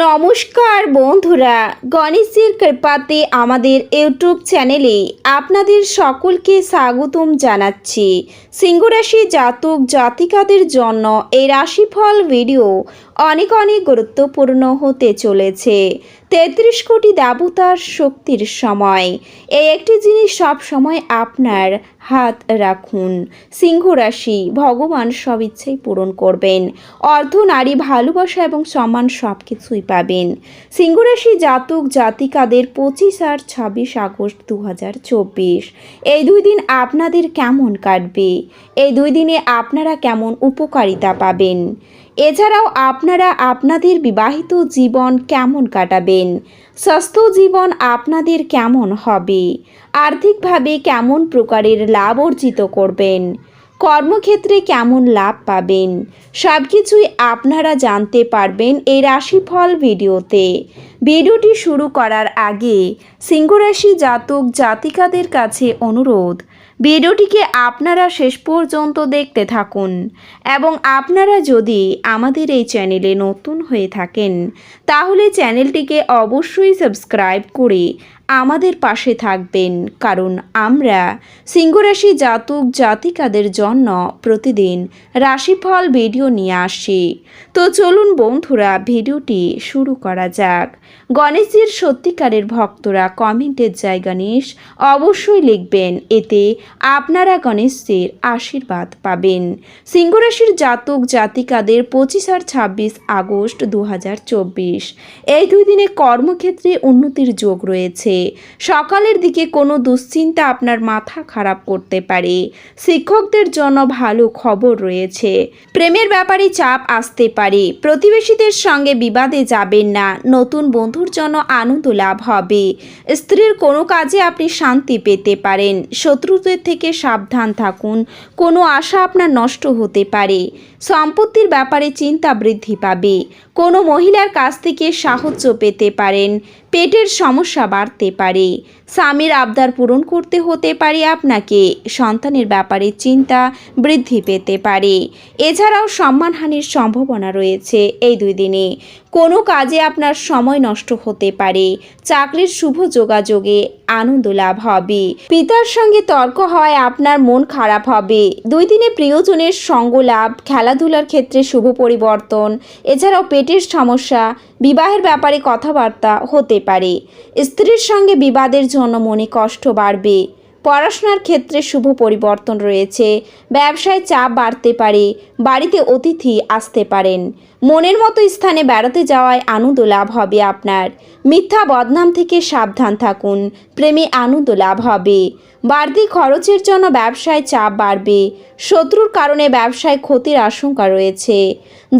নমস্কার বন্ধুরা গণেশের কৃপাতে আমাদের ইউটিউব চ্যানেলে আপনাদের সকলকে স্বাগতম জানাচ্ছি। সিংহরাশি জাতক জাতিকাদের জন্য এই রাশিফল ভিডিও অনেক অনেক গুরুত্বপূর্ণ হতে চলেছে। তেত্রিশ কোটি দেবতার শক্তির সময়। এই একটি জিনিস সব সময় আপনার হাত রাখুন। সিংহ রাশি, ভগবান সব ইচ্ছেই পূরণ করবেন। অর্থ নারী, ভালোবাসা এবং সম্মান সব কিছুই পাবেন। সিংহ রাশি জাতক, জাতিকাদের পঁচিশ আর ছাব্বিশ আগস্ট দু হাজার চব্বিশ। এই দুই দিন আপনাদের কেমন কাটবে? এই দুই দিনে আপনারা কেমন উপকারিতা পাবেন? এছাড়াও আপনারা আপনাদের বিবাহিত জীবন কেমন কাটাবেন? স্বাস্থ্য জীবন আপনাদের কেমন হবে? আর্থিকভাবে কেমন প্রকারের লাভ অর্জিত করবেন? কর্মক্ষেত্রে কেমন লাভ পাবেন? সব কিছুই আপনারা জানতে পারবেন এই রাশিফল ভিডিওতে। ভিডিওটি শুরু করার আগে সিংহরাশি জাতক জাতিকাদের কাছে অনুরোধ, ভিডিওটিকে আপনারা শেষ পর্যন্ত দেখতে থাকুন এবং আপনারা যদি আমাদের এই চ্যানেলে নতুন হয়ে থাকেন, তাহলে চ্যানেলটিকে অবশ্যই সাবস্ক্রাইব করে আমাদের পাশে থাকবেন, কারণ আমরা সিংহরাশি জাতক জাতিকাদের জন্য প্রতিদিন রাশিফল ভিডিও নিয়ে আসি তো চলুন বন্ধুরা, ভিডিওটি শুরু করা যাক। গণেশজির সত্যিকারের ভক্তরা কমেন্টের জায়গা নিস অবশ্যই লিখবেন, এতে আপনারা গণেশজির আশীর্বাদ পাবেন। সিংহরাশির জাতক জাতিকাদের পঁচিশ আর ছাব্বিশ আগস্ট দু হাজার চব্বিশ। এই দুই দিনে কর্মক্ষেত্রে উন্নতির যোগ রয়েছে। সকালের দিকে কোনো দুশ্চিন্তা আপনার মাথা খারাপ করতে পারে। শিক্ষকদের জন্য ভালো খবর রয়েছে। প্রেমের ব্যাপারে চাপ আসতে পারে। প্রতিবেশীদের সঙ্গে বিবাদে যাবেন না। নতুন বন্ধুর জন্য আনন্দ লাভ হবে। স্ত্রীর কোনো কাজে আপনি শান্তি পেতে পারেন। শত্রুদের থেকে সাবধান থাকুন। কোনো আশা আপনার নষ্ট হতে পারে। সম্পত্তির ব্যাপারে চিন্তা বৃদ্ধি পাবে। কোনো মহিলার কাছ থেকে সাহায্য পেতে পারেন। পেটের সমস্যা বাড়তে পারে। স্বামীর আবদার পূরণ করতে হতে পারে আপনাকে। সন্তানের ব্যাপারে চিন্তা বৃদ্ধি পেতে পারে। এছাড়াও সম্মানহানির সম্ভাবনা রয়েছে এই দুই দিনে। কোনো কাজে আপনার সময় নষ্ট হতে পারে। চাকরির শুভ যোগাযোগে আনন্দ লাভ হবে। পিতার সঙ্গে তর্ক হয় আপনার মন খারাপ হবে। দুই দিনে প্রিয়জনের সঙ্গ লাভ, খেলাধুলার ক্ষেত্রে শুভ পরিবর্তন, এছাড়াও পেটের সমস্যা, বিবাহের ব্যাপারে কথাবার্তা হতে পারে। স্ত্রীর সঙ্গে বিবাদের জন্য মনে কষ্ট বাড়বে। পড়াশোনার ক্ষেত্রে শুভ পরিবর্তন রয়েছে। ব্যবসায় চাপ বাড়তে পারে। বাড়িতে অতিথি আসতে পারেন। মনের মতো স্থানে বেড়াতে যাওয়ায় আনন্দ লাভ হবে আপনার। মিথ্যা বদনাম থেকে সাবধান থাকুন, প্রেমে আনন্দ লাভ হবে। বাড়তি খরচের জন্য ব্যবসায় চাপ বাড়বে, শত্রুর কারণে ব্যবসায় ক্ষতির আশঙ্কা রয়েছে।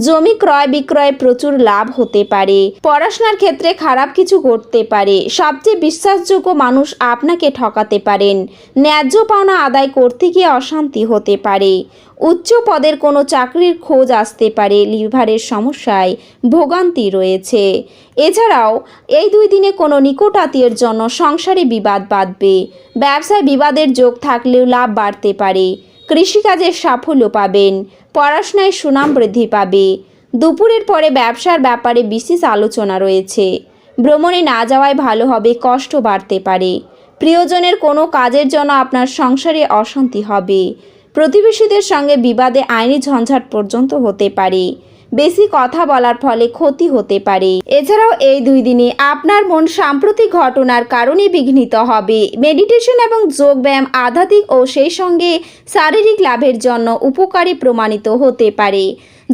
জমি ক্রয় বিক্রয়ে প্রচুর লাভ হতে পারে, পড়াশোনার ক্ষেত্রে খারাপ কিছু ঘটতে পারে, সবচেয়ে বিশ্বাসযোগ্য মানুষ আপনাকে ঠকাতে পারেন, ন্যায্য পাওনা আদায় করতে গিয়ে অশান্তি হতে পারে। উচ্চ পদের কোনো চাকরির খোঁজ আসতে পারে, লিভারের সমস্যায় ভোগান্তি রয়েছে। এছাড়াও, এই দুই দিনে কোনো নিকট আত্মীয়ের জন্য সংসারে বিবাদ বাঁধবে। ব্যবসায় বিবাদের যোগ থাকলেও লাভ বাড়তে পারে। কৃষিকাজে সাফল্য পাবেন, পড়াশোনায় সুনাম বৃদ্ধি পাবে। দুপুরের পরে ব্যবসার ব্যাপারে বিশেষ আলোচনা রয়েছে। ভ্রমণে না যাওয়ায় ভালো হবে, কষ্ট বাড়তে পারে। প্রিয়জনের কোনো কাজের জন্য আপনার সংসারে অশান্তি হবে। প্রতিবেশীদের সঙ্গে বিবাদে আইনি ঝঞ্ঝাট পর্যন্ত হতে পারে। বেশি কথা বলার ফলে ক্ষতি হতে পারে। এছাড়াও এই দুই দিনে আপনার মন সাম্প্রতিক ঘটনার কারণে বিঘ্নিত হবে। মেডিটেশন এবং যোগব্যায়াম আধ্যাত্মিক ও সেই সঙ্গে শারীরিক লাভের জন্য উপকারী প্রমাণিত হতে পারে।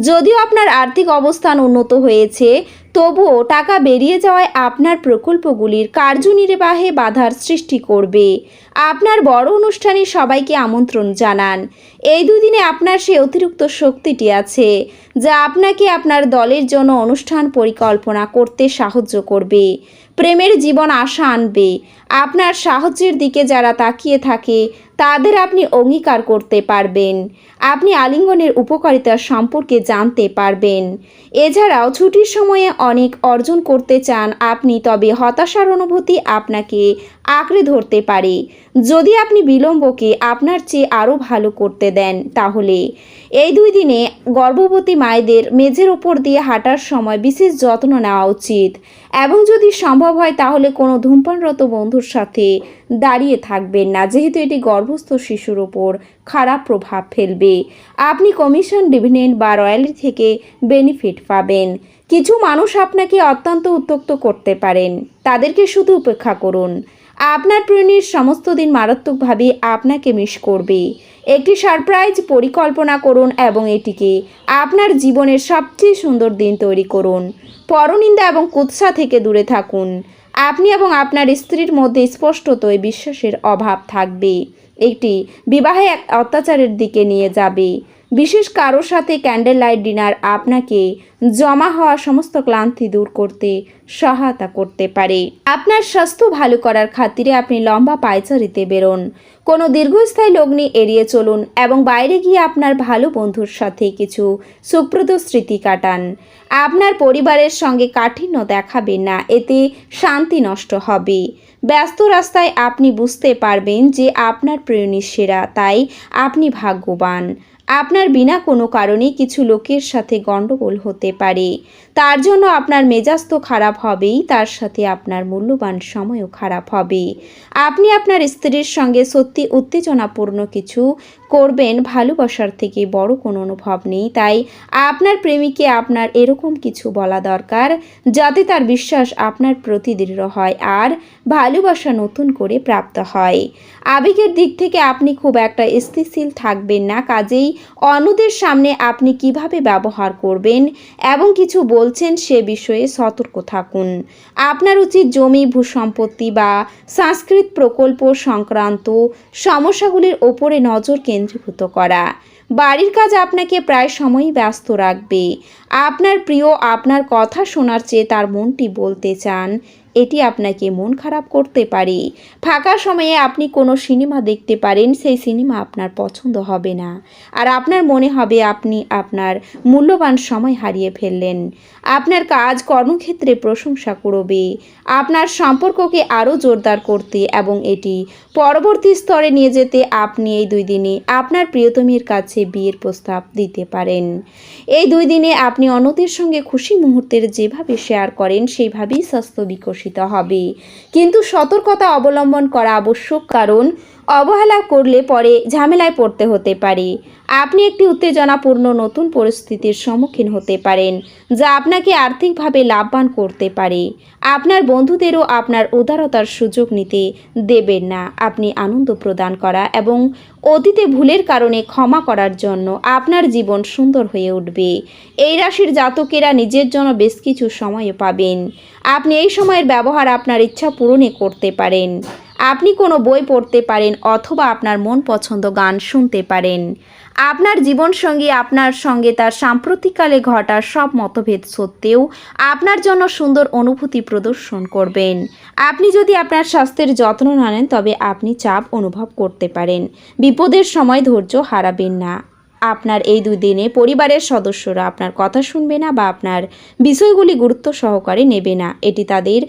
যদিও আপনার আর্থিক অবস্থান উন্নত হয়েছে, তবুও টাকা বেরিয়ে যাওয়ায় আপনার প্রকল্পগুলির কার্যনির্বাহে বাধার সৃষ্টি করবে। আপনার বড় অনুষ্ঠানে সবাইকে আমন্ত্রণ জানান। এই দুদিনে আপনার সে অতিরিক্ত শক্তিটি আছে, যা আপনাকে আপনার দলের জন্য অনুষ্ঠান পরিকল্পনা করতে সাহায্য করবে। প্রেমের জীবন আশা আনবে। আপনার সাহায্যের দিকে যারা তাকিয়ে থাকে, তাদের আপনি অঙ্গীকার করতে পারবেন। আপনি আলিঙ্গনের উপকারিতা সম্পর্কে জানতে পারবেন। এছাড়াও ছুটির সময়ে অনেক অর্জন করতে চান আপনি, তবে হতাশার অনুভূতি আপনাকে আঁকড়ে ধরতে পারে। যদি আপনি বিলম্বকে আপনার চেয়ে আরও ভালো করতে দেন, তাহলে এই দুই দিনে গর্ভবতী মায়েদের মেঝের ওপর দিয়ে হাঁটার সময় বিশেষ যত্ন নেওয়া উচিত। এবং যদি সম্ভব হয়, তাহলে কোনো ধূমপানরত বন্ধুর সাথে দাঁড়িয়ে থাকবেন না, যেহেতু এটি গর্ভস্থ শিশুর ওপর খারাপ প্রভাব ফেলবে। আপনি কমিশন ডিভিডেন্ড বা রয়্যালি থেকে বেনিফিট পাবেন। কিছু মানুষ আপনাকে অত্যন্ত উত্তক্ত করতে পারেন। তাদেরকে শুধু উপেক্ষা করুন। আপনার প্রেরণীর সমস্ত দিন মারাত্মকভাবে আপনাকে মিস করবে। একটি সারপ্রাইজ পরিকল্পনা করুন এবং এটিকে আপনার জীবনের সবচেয়ে সুন্দর দিন তৈরি করুন। পরনিন্দা এবং কুৎসা থেকে দূরে থাকুন। আপনি এবং আপনার স্ত্রীর মধ্যে স্পষ্টতই বিশ্বাসের অভাব থাকবে। একটি বিবাহে এক অত্যাচারের দিকে নিয়ে যাবে। বিশেষ কারোর সাথে ক্যান্ডেল লাইট ডিনার আপনাকে জমা হওয়া সমস্ত ক্লান্তি দূর করতে সহায়তা করতে পারে। আপনার স্বাস্থ্য ভালো করার খাতিরে আপনি লম্বা পায়চারিতে বেরোন। কোনো দীর্ঘস্থায়ী লগ্নি এড়িয়ে চলুন এবং বাইরে গিয়ে আপনার ভালো বন্ধুর সাথে কিছু সুপ্রত স্মৃতি কাটান। আপনার পরিবারের সঙ্গে কাঠিন্য দেখাবেন না, এতে শান্তি নষ্ট হবে। ব্যস্ত রাস্তায় আপনি বুঝতে পারবেন যে আপনার প্রেরণী সেরা তাই আপনি ভাগ্যবান। আপনার বিনা কোনো কারণে কিছু লোকের সাথে গণ্ডগোল হতে পারে। তার জন্য আপনার মেজাজ তো খারাপ হবেই, তার সাথে আপনার মূল্যবান সময়ও খারাপ হবে। আপনি আপনার স্ত্রীর সঙ্গে সত্যি উত্তেজনাপূর্ণ কিছু করবেন, ভালোবাসার থেকে বড় কোনো অনুভব নেই। তাই আপনার প্রেমিকে আপনার এরকম কিছু বলা দরকার, যাতে তার বিশ্বাস আপনার প্রতি দৃঢ় হয় আর ভালোবাসা নতুন করে প্রাপ্ত হয়। আবেগের দিক থেকে আপনি খুব একটা স্থিতিশীল থাকবেন না, কাজেই অন্যদের সামনে আপনি কীভাবে ব্যবহার করবেন এবং কিছু বলছেন সে বিষয়ে সতর্ক থাকুন। আপনার উচিত জমি, ভূসম্পত্তি বা সংস্কৃত প্রকল্প সংক্রান্ত সমস্যাগুলির ওপরে নজর কেন্দ্রীভূত করা। বাড়ির কাজ আপনাকে প্রায় সময়ই ব্যস্ত রাখবে। আপনার প্রিয় আপনার কথা শোনার চেয়ে তার মনটি বলতে চান। এটি আপনাকে মন খারাপ করতে পারে। ফাঁকা সময়ে আপনি কোনো সিনেমা দেখতে পারেন, সেই সিনেমা আপনার পছন্দ হবে না। আর আপনার মনে হবে আপনি আপনার মূল্যবান সময় হারিয়ে ফেললেন। আপনার কাজ, কর্মক্ষেত্রে প্রশংসা করবে আপনার সম্পর্ককে আরও জোরদার করতে এবং এটি পরবর্তী স্তরে নিয়ে যেতে আপনি এই দুই দিনে আপনার প্রিয়তমীর কাছে বিয়ের প্রস্তাব দিতে পারেন। এই দুই দিনে আপনি অন্যদের সঙ্গে খুশি মুহূর্তের যেভাবে শেয়ার করেন, সেইভাবেই স্বাস্থ্য বিকশিত হবে। কিন্তু সতর্কতা অবলম্বন করা আবশ্যক কারণ অবহেলা করলে পরে ঝামেলায় পড়তে হতে পারে। আপনি একটি উত্তেজনাপূর্ণ নতুন পরিস্থিতির সম্মুখীন হতে পারেন, যা আপনাকে আর্থিকভাবে লাভবান করতে পারে। আপনার বন্ধুদেরও আপনার উদারতার সুযোগ নিতে দেবেন না। আপনি আনন্দ প্রদান করা এবং অতীতে ভুলের কারণে ক্ষমা করার জন্য আপনার জীবন সুন্দর হয়ে উঠবে। এই রাশির জাতকেরা নিজের জন্য বেশ কিছু সময় পাবেন। আপনি এই সময়ের ব্যবহার আপনার ইচ্ছা পূরণে করতে পারেন। আপনি কোনো বই পড়তে পারেন অথবা আপনার মন পছন্দ গান শুনতে পারেন। আপনার জীবনসঙ্গী আপনার সঙ্গে তার সাম্প্রতিককালে ঘটা সব মতভেদ সত্ত্বেও আপনার জন্য সুন্দর অনুভূতি প্রদর্শন করবেন। আপনি যদি আপনার স্বাস্থ্যের যত্ন না নেন, তবে আপনি চাপ অনুভব করতে পারেন। বিপদের সময় ধৈর্য হারাবেন না। আপনার এই দুই দিনে পরিবারের সদস্যরা আপনার কথা শুনবে না বা আপনার বিষয়গুলি গুরুত্ব সহকারে নেবে না। এটি তাদের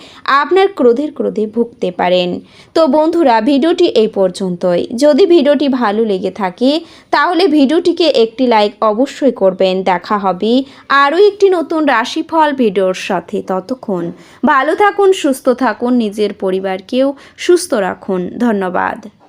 আপনার ক্রোধের ক্রোধে ভুগতে পারেন। তো বন্ধুরা, ভিডিওটি এই পর্যন্তই। যদি ভিডিওটি ভালো লেগে থাকে, তাহলে ভিডিওটিকে একটি লাইক অবশ্যই করবেন। দেখা হবে আরও একটি নতুন রাশিফল ভিডিওর সাথে ততক্ষণ। ভালো থাকুন, সুস্থ থাকুন, নিজের পরিবারকেও সুস্থ রাখুন। ধন্যবাদ।